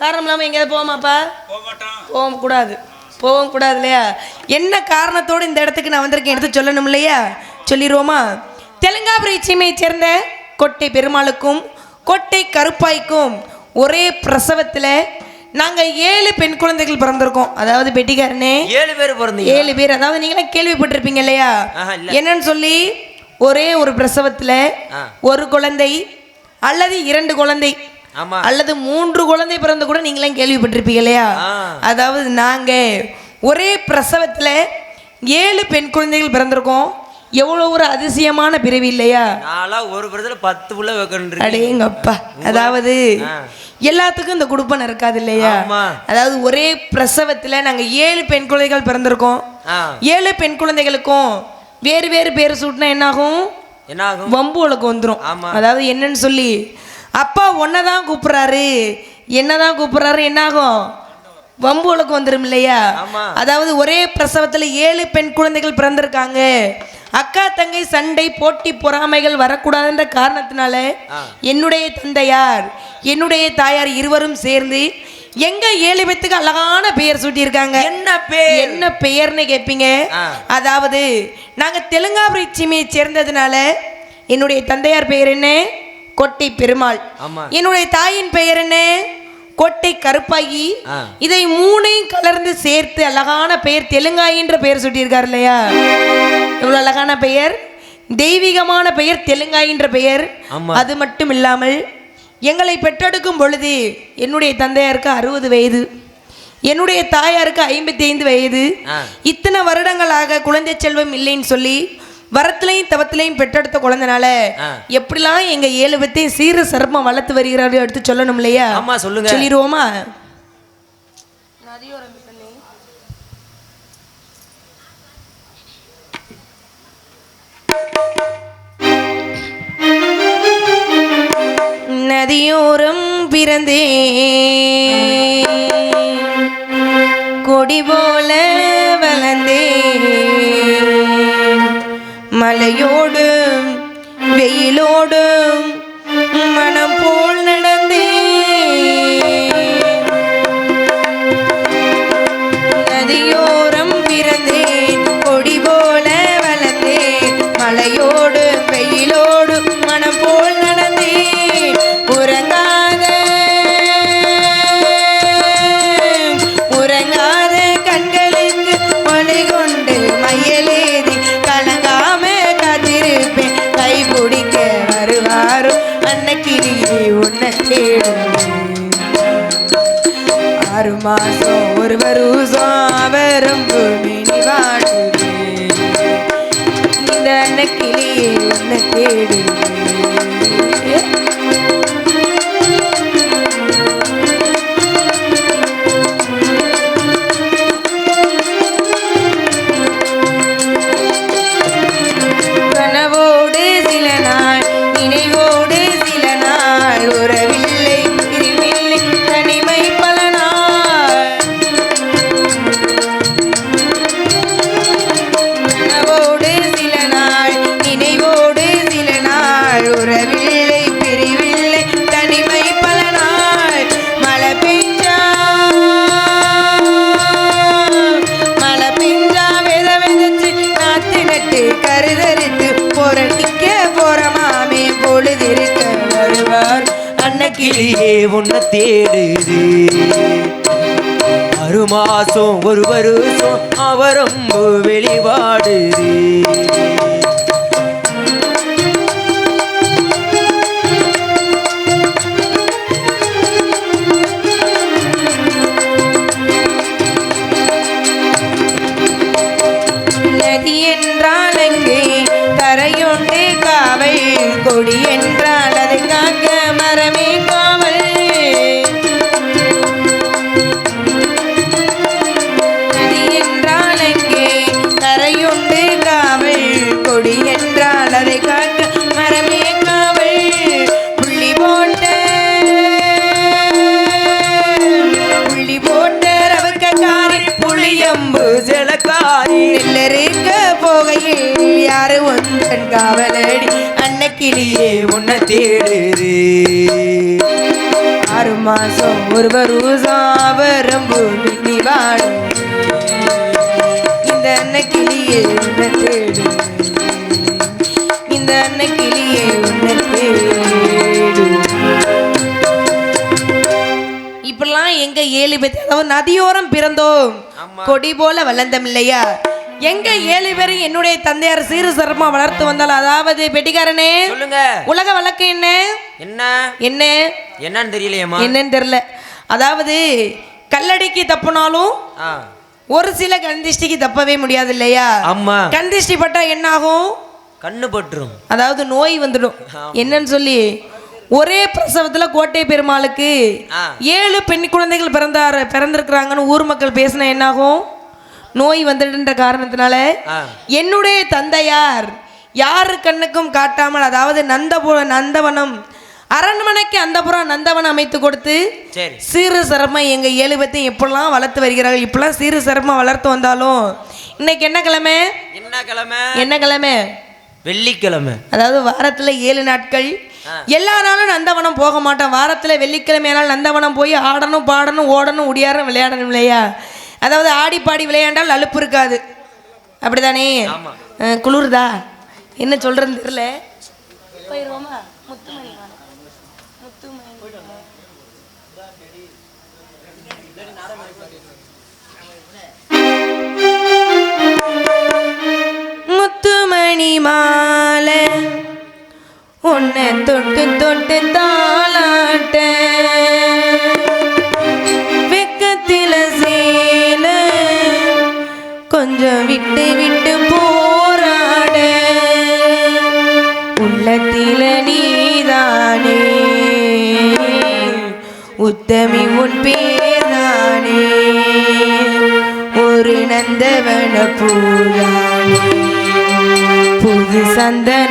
காரணம் இல்லாமல் எங்கேயாவது போவோமாப்பா போக கூடாது. போகவும் கூடாது இல்லையா? என்ன காரணத்தோடு இந்த இடத்துக்கு நான் வந்திருக்கேன் எடுத்து சொல்லணும் இல்லையா? சொல்லிடுவோமா? தெலுங்காபுரி சேர்ந்த கொட்டை பெருமாளுக்கும் கொட்டை கருப்பாய்க்கும் ஒரே பிரசவத்தில் நாங்கள் ஏழு பெண் குழந்தைகள் பிறந்திருக்கோம். அதாவது பெட்டிக்காரனே. ஏழு பேர் பிறந்தீங்க ஏழு பேர். அதாவது நீங்களாம் கேள்விப்பட்டிருப்பீங்க இல்லையா. என்னன்னு சொல்லி ஒரே ஒரு பிரசவத்துல. ஒரு குழந்தை அல்லது இரண்டு குழந்தை. அல்லது மூன்று குழந்தை பிறந்து கூட நீங்களாம் கேள்விப்பட்டிருப்பீங்க இல்லையா. அதாவது நாங்க ஒரே பிரசவத்துல ஏழு பெண் குழந்தைகள் பிறந்திருக்கோம். எவ்வளவு ஒரு அதிசயமான பிறவி இல்லையா? நான்லாம் ஒரு பிரதல பத்து புள்ள வைக்கணும் அடேங்கப்பா. அதாவது. எல்லாத்துக்கும் இந்த குடுப்பனை இருக்காது இல்லையா. அதாவது ஒரே பிரசவத்துல நாங்க ஏழு பெண் குழந்தைகள் பிறந்திருக்கோம். ஏழு பெண் குழந்தைகளுக்கும் வேறு வேறு பேர் சூட்டினா என்னாகும்? என்ன ஆகும் வம்பு உலகம் வந்துடும். அதாவது என்னன்னு சொல்லி அப்பா ஒன்றை தான் கூப்பிட்றாரு. என்னதான் கூப்பிட்றாரு? என்னாகும்? வம்பு உலகம் வந்துடும் இல்லையா. அதாவது ஒரே பிரசவத்தில் ஏழு பெண் குழந்தைகள் பிறந்திருக்காங்க. அக்கா தங்கை சண்டை போட்டி பொறாமைகள் வரக்கூடாதுன்ற காரணத்தினால. என்னுடைய தந்தையார் என்னுடைய தாயார் இருவரும் சேர்ந்து எங்க ஏழு பேத்துக்கு அழகான பெயர் சூட்டியிருக்காங்க. என்ன பேர்? என்ன பெயர்னு கேட்பீங்க. அதாவது நாங்க தெலுங்காபுரி சீமையை சேர்ந்ததுனால என்னுடைய தந்தையார் பெயர் என்ன? கொட்டை பெருமாள். என்னுடைய தாயின் பெயர் என்ன? கொட்டை கருப்பாயி. இதை மூணையும் கலர்ந்து சேர்த்து அழகான பெயர் தெலுங்காயின்ற பெயர் சூட்டியிருக்கார் இல்லையா? எவ்வளவு அழகான பெயர்? தெய்வீகமான பெயர் தெலுங்காயின்ற பெயர். அது மட்டும் இல்லாமல் எங்களை பெற்றெடுக்கும் பொழுது என்னுடைய தந்தையாருக்கு அறுபது வயது. என்னுடைய தாயாருக்கு ஐம்பத்தி ஐந்து வயது. இத்தனை வருடங்களாக குழந்தை செல்வம் இல்லைன்னு சொல்லி வரத்திலையும் தவத்திலையும் பெற்றெடுத்த குழந்தைனால. எப்படிலாம் எங்க ஏழு பேத்தையும் சீர சிறப்பம் வளர்த்து வருகிறார்கள் எடுத்து சொல்லணும் இல்லையா? ஆமா சொல்லுங்க. சொல்லிடுவோமா? நதியோரம் பிறந்தே. கொடி போல வளர்ந்தே. மலையோடும் வெயிலோடும் மனம் போல் நட ஆறு மாசம் ஒரு வருஷம் அவரும் பூமினி வாடுவே இந்த அன்னக்கிளியே உன்னை தேடுவே உன்னை தேடுது. ஆறு மாசம் ஒரு வருஷம் அவரம்பு வெளிவாடுது. நெல்லறுக்க போகையில் யாரு ஒன்றன் காவலடி? அன்னக்கிளியே கிளியே உன்னை தேடுது. ஆறு மாசம் ஒரு வருஷம் அவரும் பூமி வாடும். இந்த அன்னைக்கிளியே உன்னை தேடு இந்த அன்னைக்கிளியே உன்னை தேடு இப்பெல்லாம் எங்க ஏழு பேர் அதாவது நதியோரம் பிறந்தோம். கொடி போல வளர்ந்தம் இல்லையா? எங்க ஏழு பேரும் என்னுடைய தந்தையார் சீரு சிறமா வளர்த்து வந்தால் அதாவது பெட்டிக்காரனே? சொல்லுங்க. உலக வழக்கு என்ன? என்ன? என்ன? என்னன்னு தெரியலையேம்மா. என்னன்னு தெரியல. அதாவது கல்லடிக்கு தப்புனாலும் ஒரு சில கந்திஷ்டிக்கு தப்பவே முடியாது இல்லையா? ஆமா. கந்திஷ்டி பட்டா என்ன ஆகும் கண்ணு பட்டுரும். அதாவது நோய் வந்துடும். என்னன்னு சொல்லி ஒரே பிரசவத்துல கோட்டை பெருமாளுக்கு. ஏழு பெண் குழந்தைகள் பிறந்தார் பிறந்திருக்கிறாங்கன்னு ஊர் மக்கள் பேசினா என்னாகும்? நோய் வந்துடுன்ற காரணத்தினால என்னுடைய தந்தையார் யாரு கண்ணுக்கும் காட்டாமல் அதாவது நந்தபுர நந்தவனம் அரண்மனைக்கு அந்தபுரம் நந்தவனம் அமைத்து கொடுத்து சரி. சிறு சிரம எங்க ஏழு பேத்தையும் எப்படிலாம் வளர்த்து வருகிறார்கள் இப்பெல்லாம் சிறு சிரம வளர்த்து வந்தாலும் இன்னைக்கு என்ன கிழமை? என்ன கிழமை? என்ன கிழமை? வெள்ளிக்கிழமை. அதாவது வாரத்துல ஏழு நாட்கள். எல்லா நாளும் நந்தவனம் போக மாட்டோம். வாரத்துல வெள்ளிக்கிழமை ஆனால் நந்தவனம் போய் ஆடணும் பாடணும் ஓடணும் உடியாரணும் விளையாடணும் இல்லையா? அதாவது ஆடி பாடி விளையாண்டால் அலுப்பு இருக்காது. அப்படிதானே? குளிருதா? என்ன சொல்றதுன்னு தெரியல. போயிருவோமா? முத்துமணி. முத்துமணி முத்துமணி மாலை உன்னை தொட்டு And then.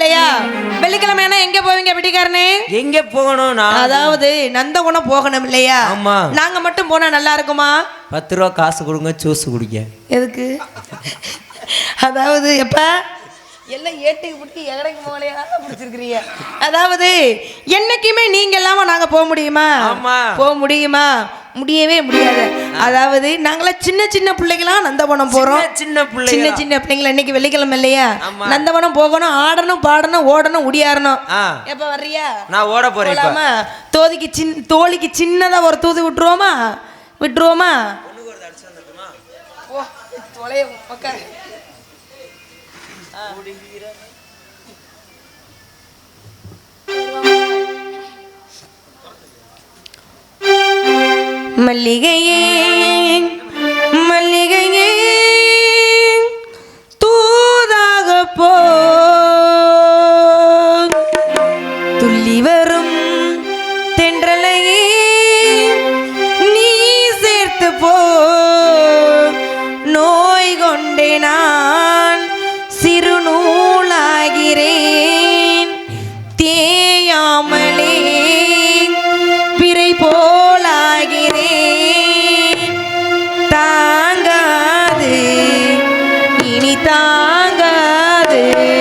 இல்லையா? வெள்ளிக்கிழமைனா எங்க போவீங்க வெட்டிக்காரனே? எங்க போகணும் நான்? அதாவது நந்தகுணம் போகணும் இல்லையா? ஆமா. நாங்க மட்டும் போனா நல்லா இருக்குமா? பத்து ரூபா காசு கொடுங்க ஜூஸ் குடிக்க எதுக்கு? அதாவது எப்ப? எல்லாம் ஏட்டுக்கு பிடிச்சி எகடைக்கு போகலையா பிடிச்சிருக்கிறீங்க. அதாவது என்னைக்குமே நீங்க இல்லாம நாங்க போக முடியுமா. போக முடியுமா? முடியவே முடியாது. அதாவது நாங்களாம் சின்ன சின்ன பிள்ளைங்களாம் நந்தவனம் போறோம். சின்ன சின்ன பிள்ளைங்க சின்ன சின்ன பிள்ளைங்கள. இன்னைக்கு வெள்ளிக்கிழமை இல்லையா. நந்தவனம் போகணும் ஆடணும் பாடணும் ஓடணும் உடியாறணும் ஆ. எப்ப வர்றியா? நான் ஓட போறேன் தோதிக்கு சின் தோழிக்கு சின்னதா ஒரு தூது விட்டுருவோமா? விட்டுருவோமா? ஓ தொலைய உட்காரு மல்லிகையே மல்லிகையே. தாங்காது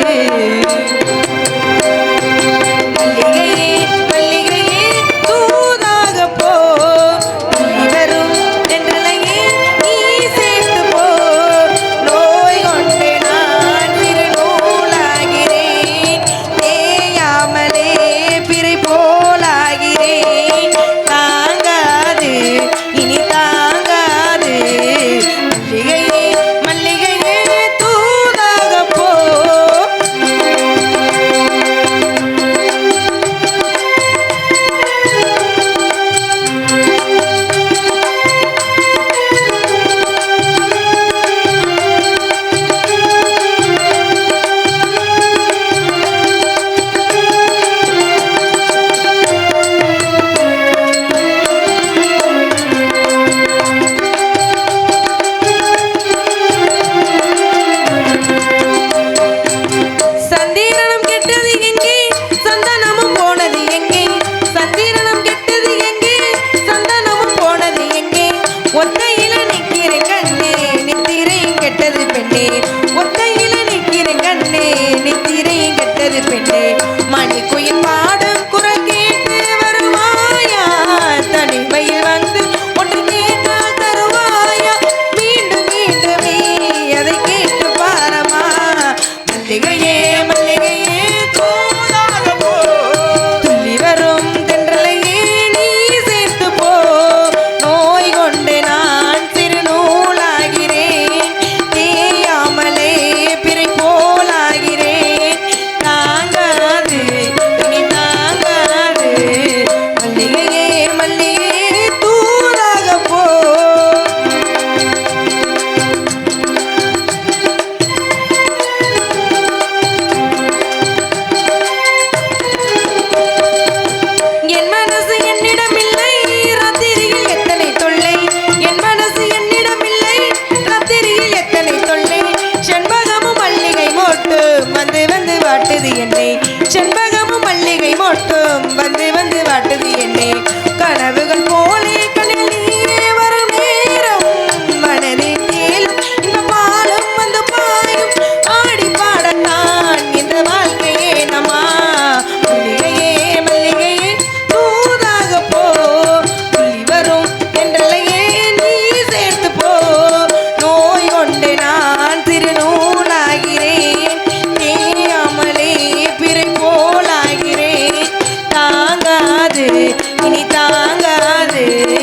தாங்காது இனி தாங்காது.